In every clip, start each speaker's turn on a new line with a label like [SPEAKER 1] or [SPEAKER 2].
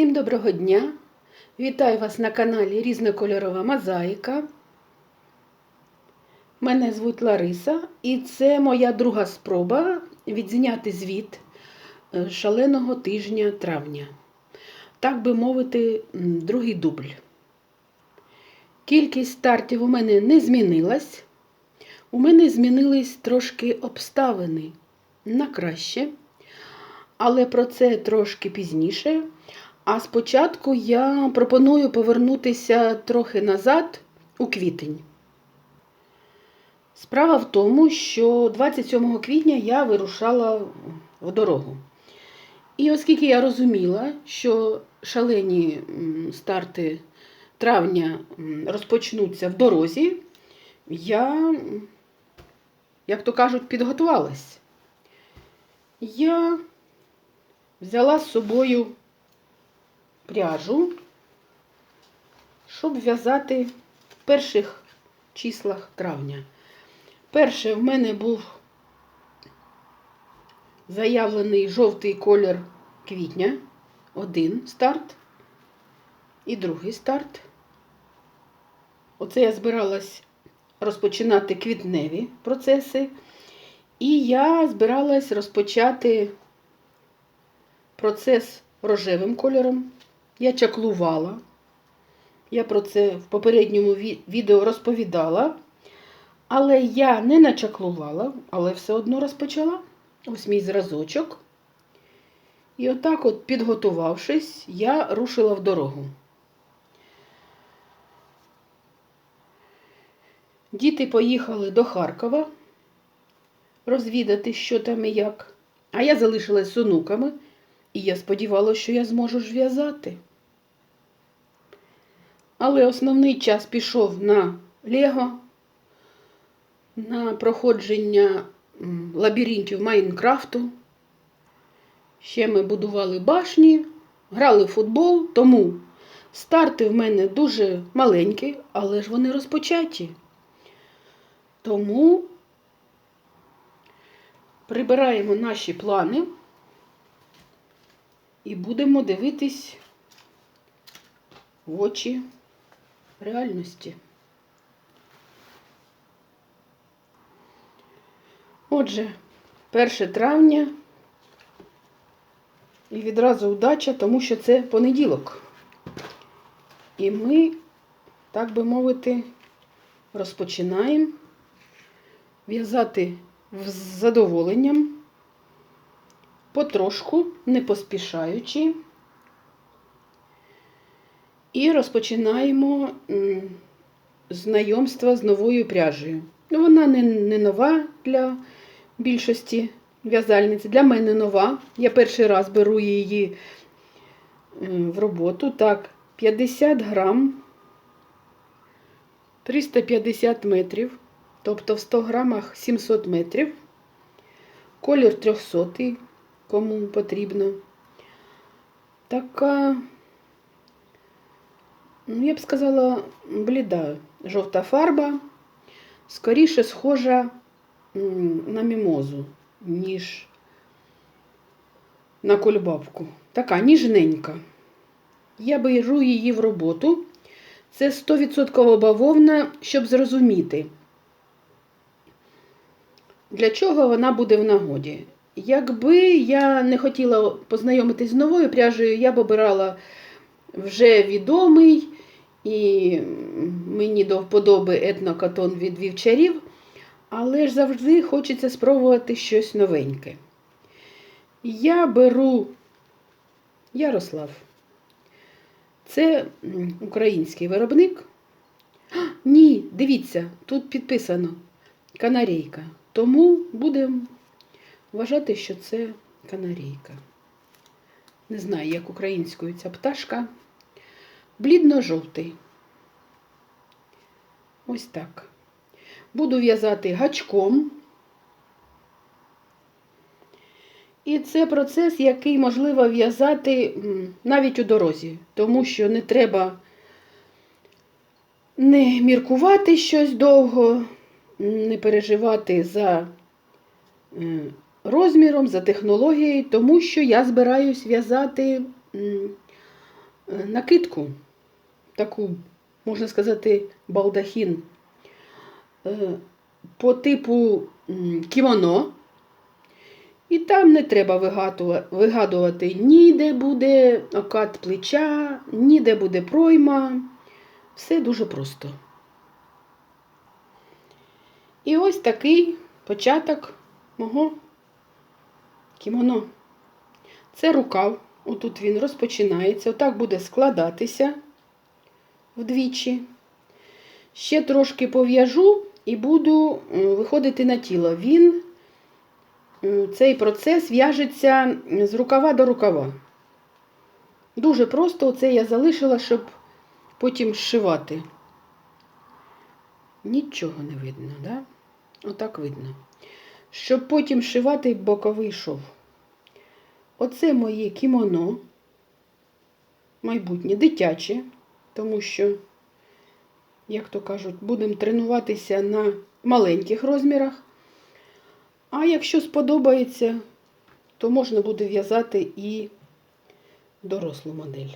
[SPEAKER 1] Всім доброго дня! Вітаю вас на каналі Різнокольорова Мозаїка. Мене звуть Лариса, і це моя друга спроба відзняти звіт е, шаленого тижня травня. Так би мовити, другий дубль. Кількість стартів у мене не змінилась. У мене змінились трошки обставини на краще, але про це трошки пізніше. А спочатку я пропоную повернутися трохи назад у квітень. Справа в тому, що 27 квітня я вирушала в дорогу. І оскільки я розуміла, що шалені старти травня розпочнуться в дорозі, я, як то кажуть, підготувалась. Я взяла з собою пряжу, щоб в'язати в перших числах травня. Перше в мене був заявлений жовтий колір квітня, один старт і другий старт. Оце я збиралась розпочинати квітневі процеси. І я збиралась розпочати процес рожевим кольором. Я чаклувала. Я про це в попередньому відео розповідала. Але я не начаклувала, але все одно розпочала. Ось мій зразочок. І отак, от, підготувавшись, я рушила в дорогу. Діти поїхали до Харкова розвідати, що там і як. А я залишилась з онуками, і я сподівалася, що я зможу ж в'язати. Але основний час пішов на Лего, на проходження лабіринтів Майнкрафту. Ще ми будували башні, грали в футбол, тому старти в мене дуже маленькі, але ж вони розпочаті. Тому прибираємо наші плани і будемо дивитись в очі реальності. Отже, 1 травня і відразу удача, тому що це понеділок. І ми, так би мовити, розпочинаємо в'язати з задоволенням, потрошку, не поспішаючи. І розпочинаємо знайомство з новою пряжею. Ну, Вона не, не нова для більшості в'язальниць. Для мене нова. Я перший раз беру її в роботу. Так, 50 грам, 350 метрів, тобто в 100 грамах 700 метрів. Колір 300, кому потрібно. Така, я б сказала, бліда жовта фарба, скоріше схожа на мімозу, ніж на кульбабку. Така ніжненька. Я беру її в роботу. Це 100% бавовна, щоб зрозуміти, для чого вона буде в нагоді. Якби я не хотіла познайомитись з новою пряжею, я б обирала вже відомий і мені до вподоби етнокатон від вівчарів, але ж завжди хочеться спробувати щось новеньке. Я беру Ярослав. Це український виробник. А, ні, дивіться, тут підписано канарейка. Тому будемо вважати, що це канарейка. Не знаю, як українською ця пташка. Блідно-жовтий. Ось так. Буду в'язати гачком. І це процес, який можливо в'язати навіть у дорозі, тому що не треба не міркувати щось довго, не переживати за е, розміром, за технологією, тому що я збираюсь в'язати накидку, таку, можна сказати, балдахін е, по типу кімоно. І там не треба вигадувати, ніде буде окат плеча, ніде буде пройма. Все дуже просто. І ось такий початок мого кімоно. Це рукав. Отут він розпочинається. Отак буде складатися вдвічі. Ще трошки пов'яжу і буду е, виходити на тіло. Він, е, цей процес в'яжеться з рукава до рукава. Дуже просто оце я залишила, щоб потім зшивати. Нічого не видно, да? Отак видно. Щоб потім шивати боковий шов. Оце моє кімоно, майбутнє дитяче, тому що, як то кажуть, будемо тренуватися на маленьких розмірах. А якщо сподобається, то можна буде в'язати і дорослу модель.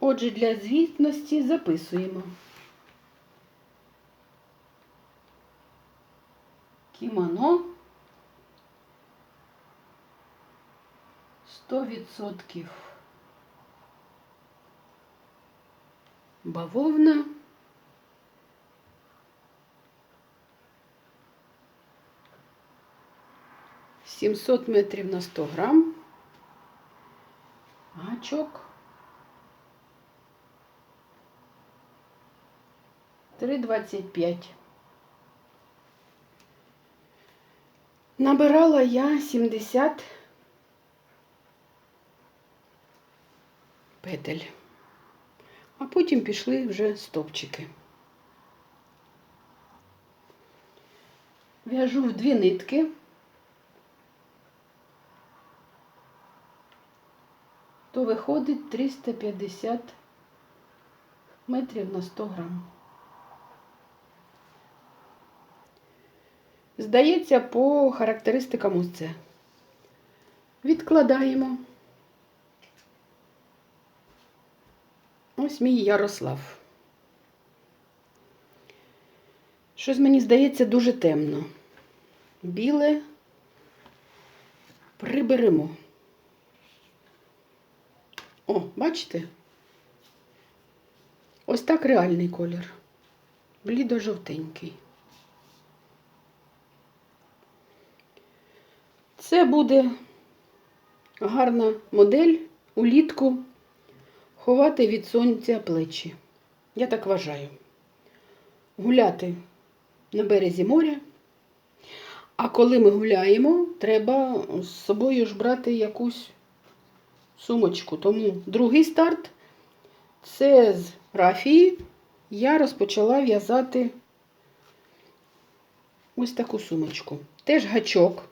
[SPEAKER 1] Отже, для звітності записуємо. Кімоно 100% бавовна Сімсот метрів на 100 грам. Гачок. 3,25. Набирала я 70 петель. А потім пішли вже стопчики. В'яжу в дві нитки. То виходить 350 метрів на 100 грам. Здається, по характеристикам ось це. Відкладаємо. Ось мій Ярослав. Щось мені здається дуже темно. Біле приберемо. О, бачите? Ось так реальний колір. Блідо-жовтенький. Буде гарна модель улітку ховати від сонця плечі. Я так вважаю. Гуляти на березі моря. А коли ми гуляємо, треба з собою ж брати якусь сумочку. Тому другий старт це з рафії я розпочала в'язати ось таку сумочку. Теж гачок.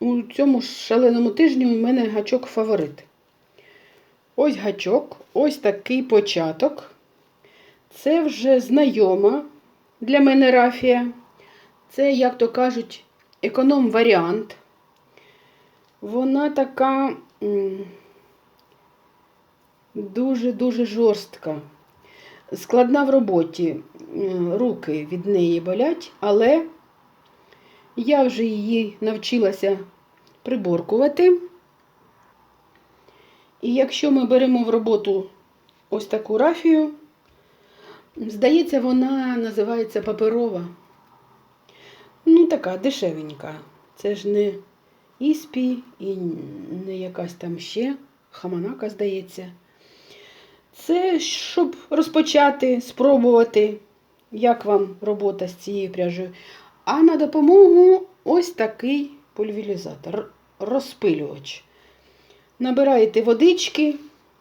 [SPEAKER 1] У, цьому шаленому тижні у мене гачок фаворит. Ось гачок, ось такий початок. Це вже знайома для мене рафія. Це, як то кажуть, економ-варіант. Вона така дуже-дуже жорстка. Складна в роботі, руки від неї болять, але я вже її навчилася приборкувати. І якщо ми беремо в роботу ось таку рафію, здається, вона називається паперова. Ну, така дешевенька. Це ж не іспі і не якась там ще хаманака, здається. Це щоб розпочати, спробувати, як вам робота з цією пряжею. А на допомогу ось такий пульверізатор, розпилювач. Набираєте водички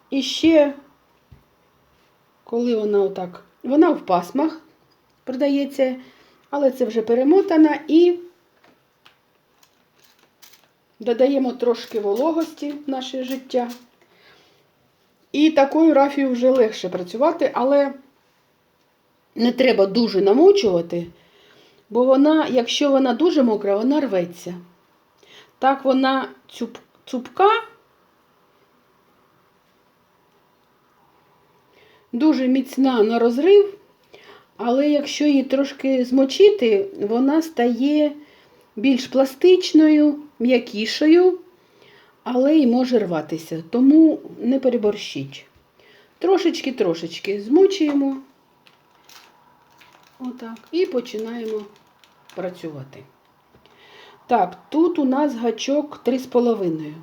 [SPEAKER 1] і ще, коли вона отак, вона в пасмах продається, але це вже перемотана і додаємо трошки вологості в наше життя. І такою рафією вже легше працювати, але не треба дуже намочувати, бо вона, якщо вона дуже мокра, вона рветься. Так вона цуп, цупка. Дуже міцна на розрив, але якщо її трошки змочити, вона стає більш пластичною, м'якішою, але й може рватися. Тому не переборщіть. Трошечки-трошечки змочуємо. Отак. І починаємо працювати. Так, тут у нас гачок 3,5.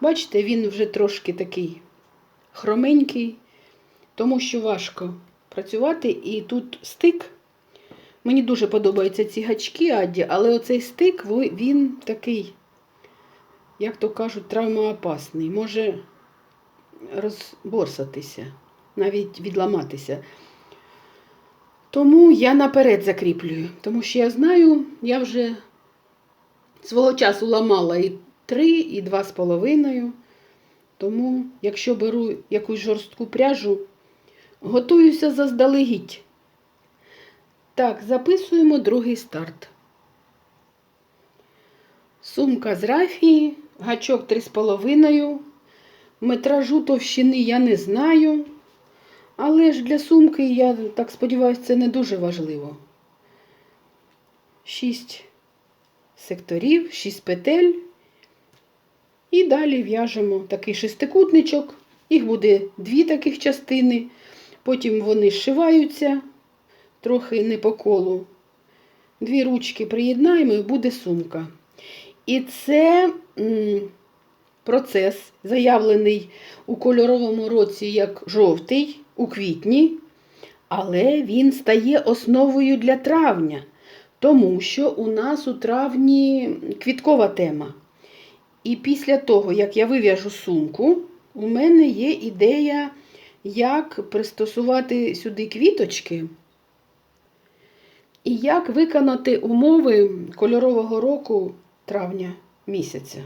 [SPEAKER 1] Бачите, він вже трошки такий хроменький, тому що важко працювати. І тут стик. Мені дуже подобаються ці гачки Адді, але оцей стик, він такий, як то кажуть, травмоопасний. Може розборсатися, навіть відламатися. Тому я наперед закріплюю, тому що я знаю, я вже свого часу ламала і 3, і 2,5. Тому, якщо беру якусь жорстку пряжу, готуюся заздалегідь. Так, записуємо другий старт. Сумка з рафії, гачок 3,5. Метражу товщини я не знаю. Але ж для сумки, я так сподіваюся, це не дуже важливо. Шість секторів, шість петель. І далі в'яжемо такий шестикутничок. Їх буде дві таких частини. Потім вони зшиваються трохи не по колу. Дві ручки приєднаємо і буде сумка. І це процес, заявлений у кольоровому році як жовтий у квітні, але він стає основою для травня, тому що у нас у травні квіткова тема. І після того, як я вив'яжу сумку, у мене є ідея, як пристосувати сюди квіточки і як виконати умови кольорового року травня місяця.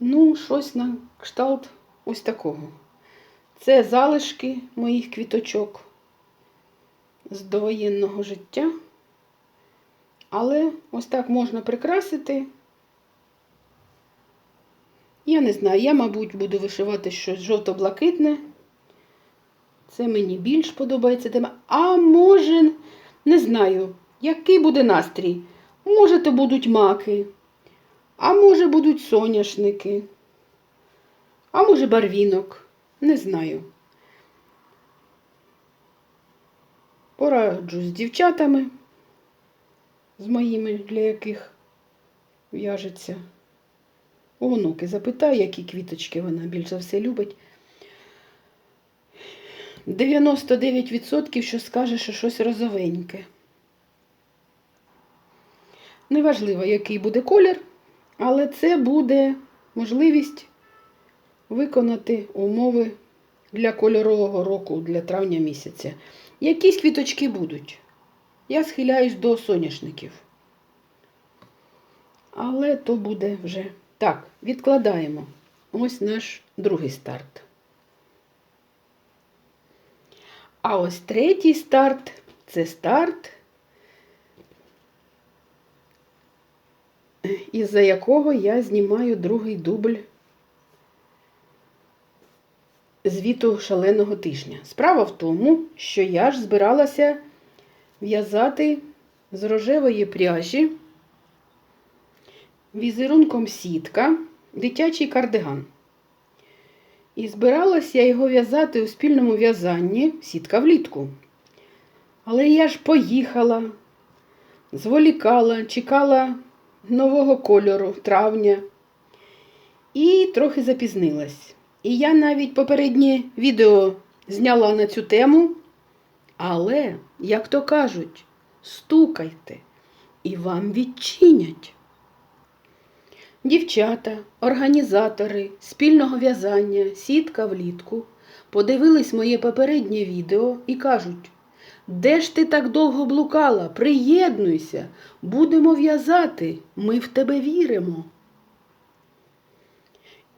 [SPEAKER 1] Ну, щось на кшталт ось такого. Це залишки моїх квіточок з довоєнного життя. Але ось так можна прикрасити. Я не знаю, я, мабуть, буду вишивати щось жовто-блакитне. Це мені більш подобається тема. А може, не знаю, який буде настрій. Може, то будуть маки, а може будуть соняшники, а може барвінок. Не знаю. Пораджу з дівчатами, з моїми, для яких в'яжеться. У онуки запитаю, які квіточки вона більш за все любить. 99% що скаже, що щось розовеньке. Неважливо, який буде колір, але це буде можливість виконати умови для кольорового року, для травня місяця. Якісь квіточки будуть. Я схиляюсь до соняшників. Але то буде вже. Так, відкладаємо. Ось наш другий старт. А ось третій старт це старт, із-за якого я знімаю другий дубль звіту шаленого тижня. Справа в тому, що я ж збиралася в'язати з рожевої пряжі візерунком сітка дитячий кардиган. І збиралася я його в'язати у спільному в'язанні сітка влітку. Але я ж поїхала, зволікала, чекала нового кольору травня і трохи запізнилась. І я навіть попереднє відео зняла на цю тему. Але, як то кажуть, стукайте і вам відчинять. Дівчата, організатори спільного в'язання сітка влітку подивились моє попереднє відео і кажуть: Де ж ти так довго блукала? Приєднуйся, будемо в'язати, ми в тебе віримо.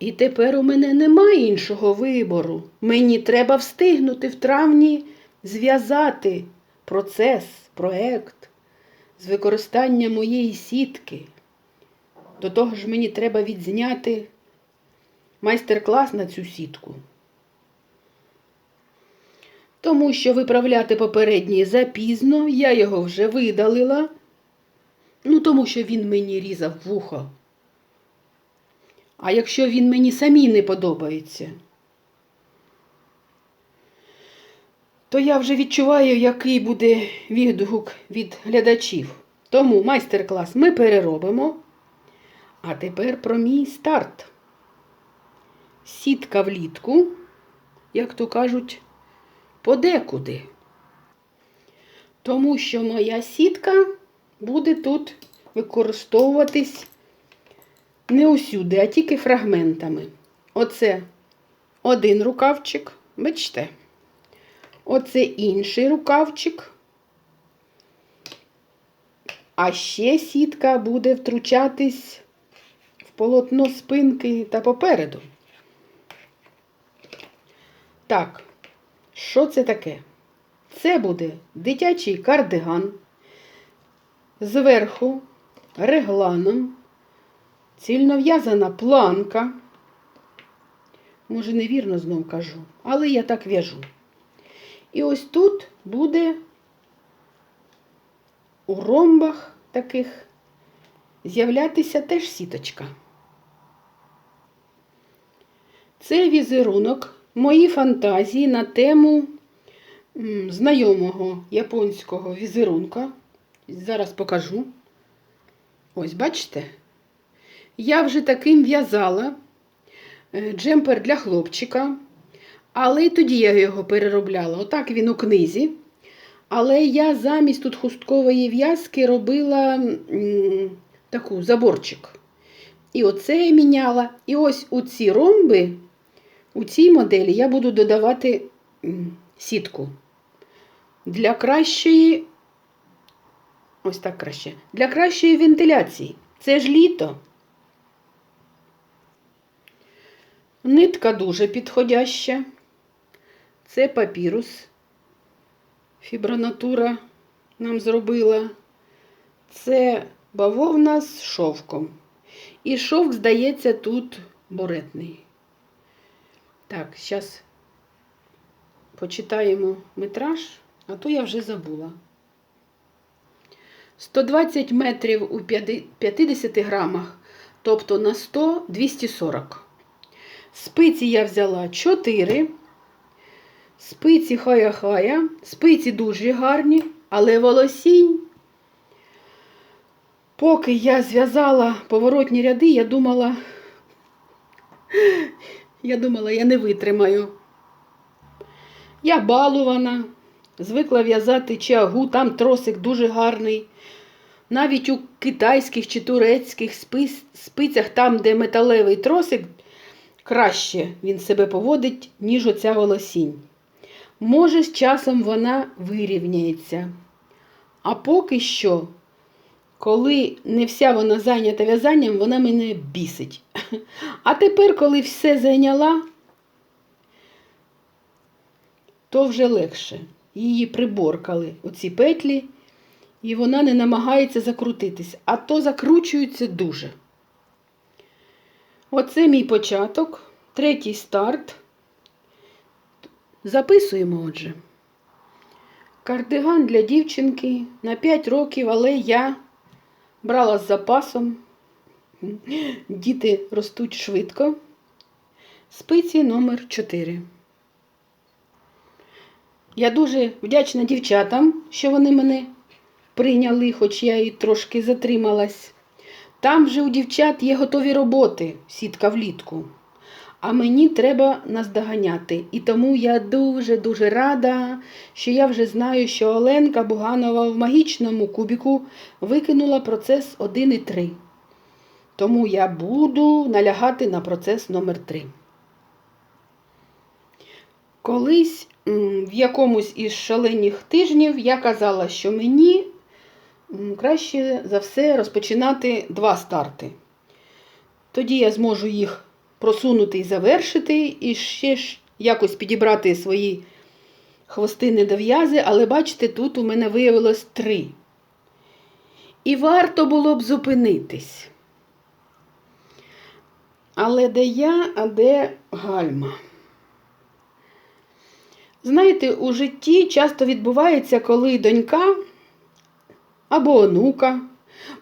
[SPEAKER 1] І тепер у мене немає іншого вибору. Мені треба встигнути в травні зв'язати процес, проект з використанням моєї сітки. До того ж мені треба відзняти майстер-клас на цю сітку. Тому що виправляти попередній запізно, я його вже видалила. Ну, тому що він мені різав вухо. А якщо він мені самі не подобається, то я вже відчуваю, який буде відгук від глядачів. Тому майстер-клас ми переробимо. А тепер про мій старт. Сітка влітку, як то кажуть, подекуди. Тому що моя сітка буде тут використовуватись не усюди, а тільки фрагментами. Оце один рукавчик, бачите? Оце інший рукавчик. А ще сітка буде втручатись в полотно спинки та попереду. Так, що це таке? Це буде дитячий кардиган, зверху регланом, цільнов'язана планка. Може, невірно знов кажу, але я так в'яжу. І ось тут буде у ромбах таких з'являтися теж сіточка. Це візерунок мої фантазії на тему знайомого японського візерунка. Зараз покажу. Ось, бачите? Я вже таким в'язала е, джемпер для хлопчика, але й тоді я його переробляла. Отак він у книзі. Але я замість тут хусткової в'язки робила м, таку заборчик. І оце я міняла. І ось у ці ромби, у цій моделі я буду додавати сітку. Для кращої, ось так краще, для кращої вентиляції. Це ж літо. Нитка дуже підходяща. Це папірус. Фібронатура нам зробила. Це бавовна з шовком. І шовк, здається, тут буретний. Так, зараз почитаємо метраж, а то я вже забула. 120 метрів у 50 грамах, тобто на 100 240. Спиці я взяла 4. Спиці хая-хая, спиці дуже гарні, але волосінь. Поки я зв'язала поворотні ряди, я думала, я думала, я не витримаю. Я балувана, звикла в'язати чагу, там тросик дуже гарний. Навіть у китайських чи турецьких спицях, там, де металевий тросик, краще він себе поводить, ніж оця волосінь. Може, з часом вона вирівняється. А поки що, коли не вся вона зайнята в'язанням, вона мене бісить. А тепер, коли все зайняла, то вже легше. Її приборкали оці петлі, і вона не намагається закрутитись, а то закручується дуже. Оце мій початок, третій старт. Записуємо, отже. Кардиган для дівчинки на 5 років, але я брала з запасом. Діти ростуть швидко. Спиці номер 4. Я дуже вдячна дівчатам, що вони мене прийняли, хоч я і трошки затрималась. Там вже у дівчат є готові роботи, сітка влітку. А мені треба наздоганяти. І тому я дуже-дуже рада, що я вже знаю, що Оленка Буганова в магічному кубіку викинула процес 1 і 3. Тому я буду налягати на процес номер 3. Колись в якомусь із шалених тижнів я казала, що мені краще за все розпочинати два старти. Тоді я зможу їх просунути і завершити, і ще ж якось підібрати свої хвости недов'язи, але бачите, тут у мене виявилось три. І варто було б зупинитись. Але де я, а де гальма? Знаєте, у житті часто відбувається, коли донька або онука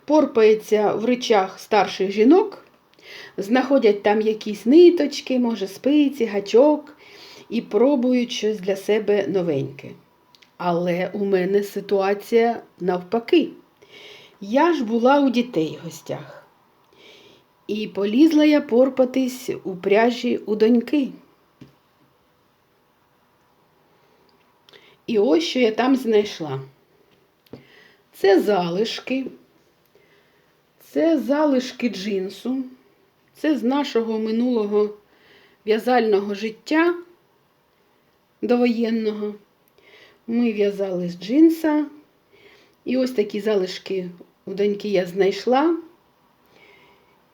[SPEAKER 1] порпається в речах старших жінок, знаходять там якісь ниточки, може, спиці, гачок і пробують щось для себе новеньке. Але у мене ситуація навпаки. Я ж була у дітей гостях. І полізла я порпатись у пряжі у доньки. І ось що я там знайшла. Це залишки, це залишки джинсу, це з нашого минулого в'язального життя довоєнного. Ми в'язали з джинса. І ось такі залишки у доньки я знайшла.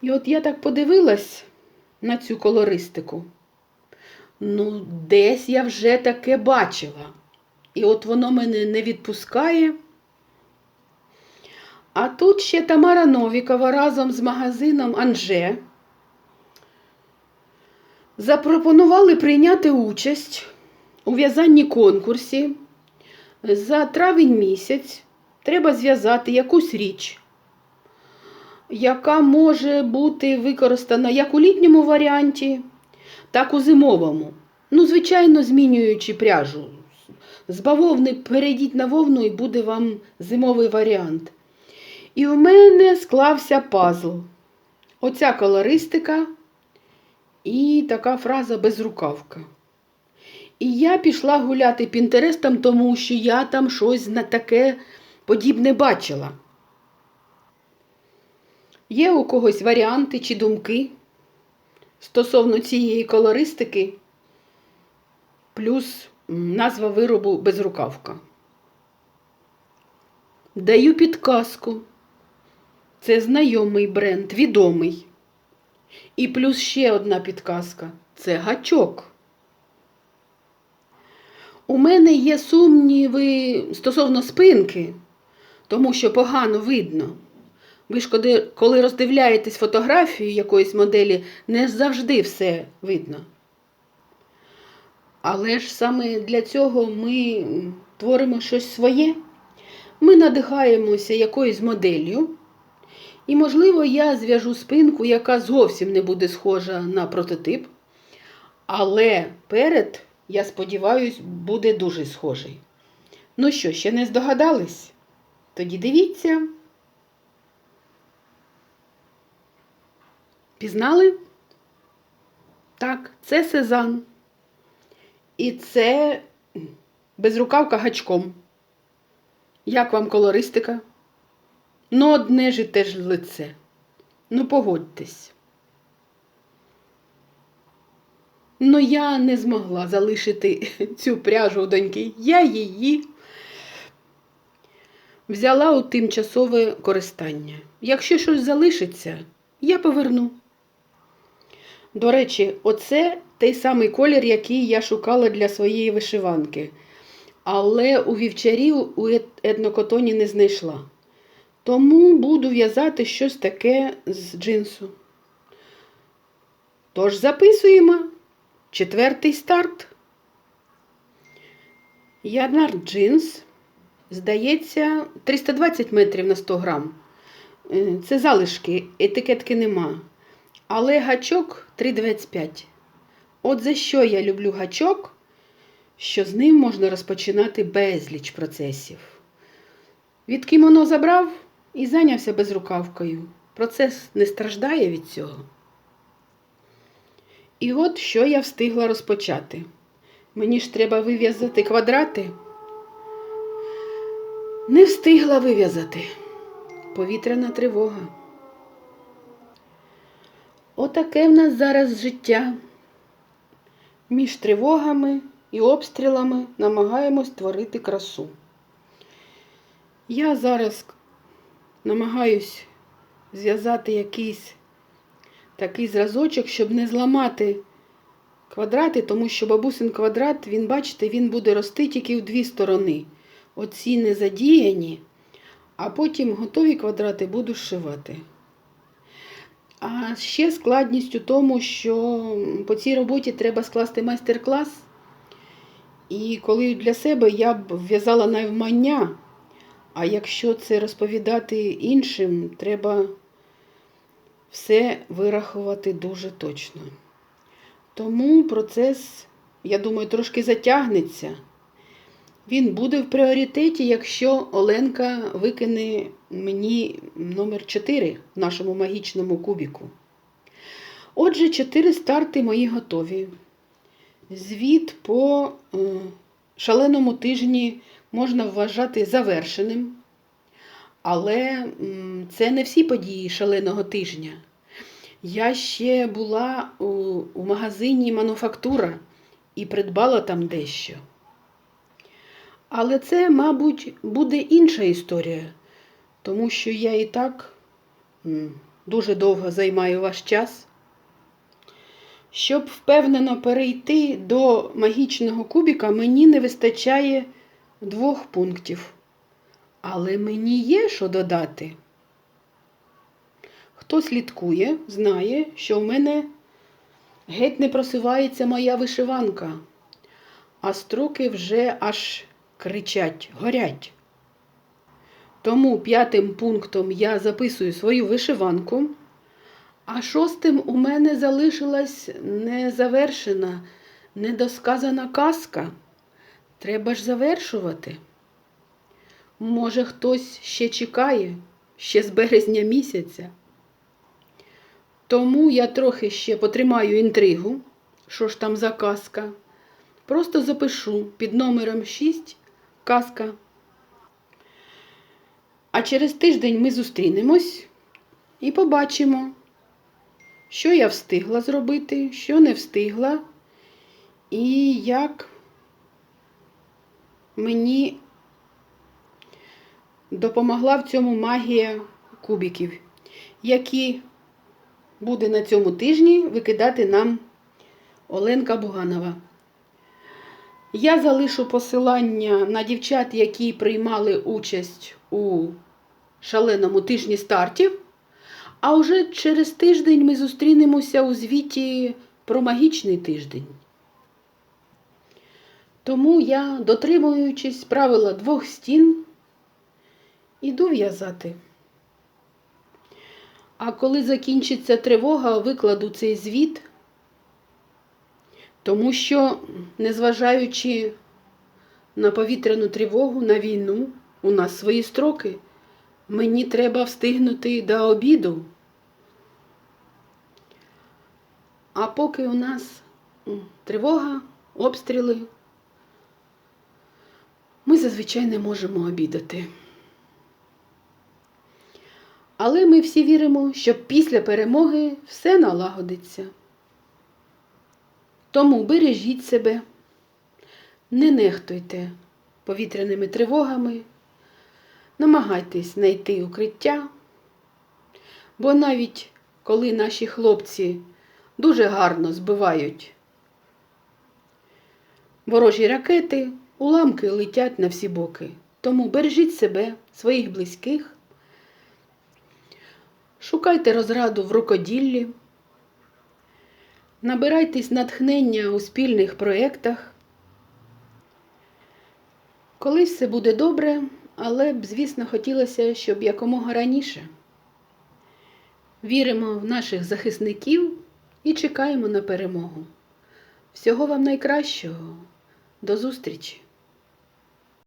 [SPEAKER 1] І от я так подивилась на цю колористику. Ну, десь я вже таке бачила. І от воно мене не відпускає. А тут ще Тамара Новікова разом з магазином Анже запропонували прийняти участь у в'язанні конкурсі. За травень місяць треба зв'язати якусь річ, яка може бути використана як у літньому варіанті, так у зимовому. Ну, звичайно, змінюючи пряжу. З бавовни перейдіть на вовну і буде вам зимовий варіант. І в мене склався пазл. Оця колористика і така фраза безрукавка. І я пішла гуляти пінтерестом, тому що я там щось на таке подібне бачила. Є у когось варіанти чи думки стосовно цієї колористики, плюс назва виробу безрукавка. Даю підказку. Це знайомий бренд, відомий. І плюс ще одна підказка це гачок. У мене є сумніви стосовно спинки, тому що погано видно. Ви ж коли роздивляєтесь фотографію якоїсь моделі, не завжди все видно. Але ж саме для цього ми творимо щось своє. Ми надихаємося якоюсь моделлю. І, можливо, я зв'яжу спинку, яка зовсім не буде схожа на прототип. Але перед, я сподіваюся, буде дуже схожий. Ну що, ще не здогадались? Тоді дивіться. Пізнали? Так, це сезан. І це безрукавка гачком. Як вам колористика? Ну, одне ж і ж лице. Ну, погодьтесь. Ну, я не змогла залишити цю пряжу у доньки. Я її взяла у тимчасове користання. Якщо щось залишиться, я поверну. До речі, оце той самий колір, який я шукала для своєї вишиванки. Але у вівчарів у етнокотоні не знайшла. Тому буду в'язати щось таке з джинсу. Тож записуємо четвертий старт. Янар джинс, здається, 320 метрів на 100 грам. Е, це залишки, етикетки нема. Але гачок 3,25. От за що я люблю гачок, що з ним можна розпочинати безліч процесів. Від кімоно забрав і зайнявся безрукавкою. Процес не страждає від цього. І от що я встигла розпочати. Мені ж треба вив'язати квадрати. Не встигла вив'язати. Повітряна тривога. Отаке в нас зараз життя. Між тривогами і обстрілами намагаємось творити красу. Я зараз намагаюсь зв'язати якийсь такий зразочок, щоб не зламати квадрати, тому що бабусин квадрат, він, бачите, він буде рости тільки в дві сторони. Оці не задіяні, а потім готові квадрати буду зшивати. А ще складність у тому, що по цій роботі треба скласти майстер-клас. І коли для себе я б в'язала навмання, а якщо це розповідати іншим, треба все вирахувати дуже точно. Тому процес, я думаю, трошки затягнеться. Він буде в пріоритеті, якщо Оленка викине мені номер 4 в нашому магічному кубіку. Отже, 4 старти мої готові. Звіт по е, шаленому тижні можна вважати завершеним. Але це не всі події шаленого тижня. Я ще була у, магазині Мануфактура і придбала там дещо. Але це, мабуть, буде інша історія, тому що я і так дуже довго займаю ваш час. Щоб впевнено перейти до магічного кубіка, мені не вистачає двох пунктів. Але мені є що додати. Хто слідкує, знає, що в мене геть не просувається моя вишиванка, а строки вже аж кричать, горять. Тому п'ятим пунктом я записую свою вишиванку, а шостим у мене залишилась незавершена, недосказана казка. Треба ж завершувати. Може, хтось ще чекає, ще з березня місяця. Тому я трохи ще потримаю інтригу, що ж там за казка. Просто запишу під номером 6 казка. А через тиждень ми зустрінемось і побачимо, що я встигла зробити, що не встигла, і як мені допомогла в цьому магія кубиків, які буде на цьому тижні викидати нам Оленка Буганова. Я залишу посилання на дівчат, які приймали участь у шаленому тижні стартів. А вже через тиждень ми зустрінемося у звіті про магічний тиждень. Тому я, дотримуючись правила двох стін, іду в'язати. А коли закінчиться тривога, викладу цей звіт, тому що, незважаючи на повітряну тривогу, на війну, у нас свої строки, мені треба встигнути до обіду. А поки у нас тривога, обстріли, ми зазвичай не можемо обідати. Але ми всі віримо, що після перемоги все налагодиться. Тому бережіть себе, не нехтуйте повітряними тривогами, намагайтесь знайти укриття, бо навіть коли наші хлопці дуже гарно збивають ворожі ракети, уламки летять на всі боки. Тому бережіть себе, своїх близьких. Шукайте розраду в рукоділлі, набирайтесь натхнення у спільних проєктах. Колись все буде добре, але б, звісно, хотілося, щоб якомога раніше. Віримо в наших захисників і чекаємо на перемогу. Всього вам найкращого. До зустрічі!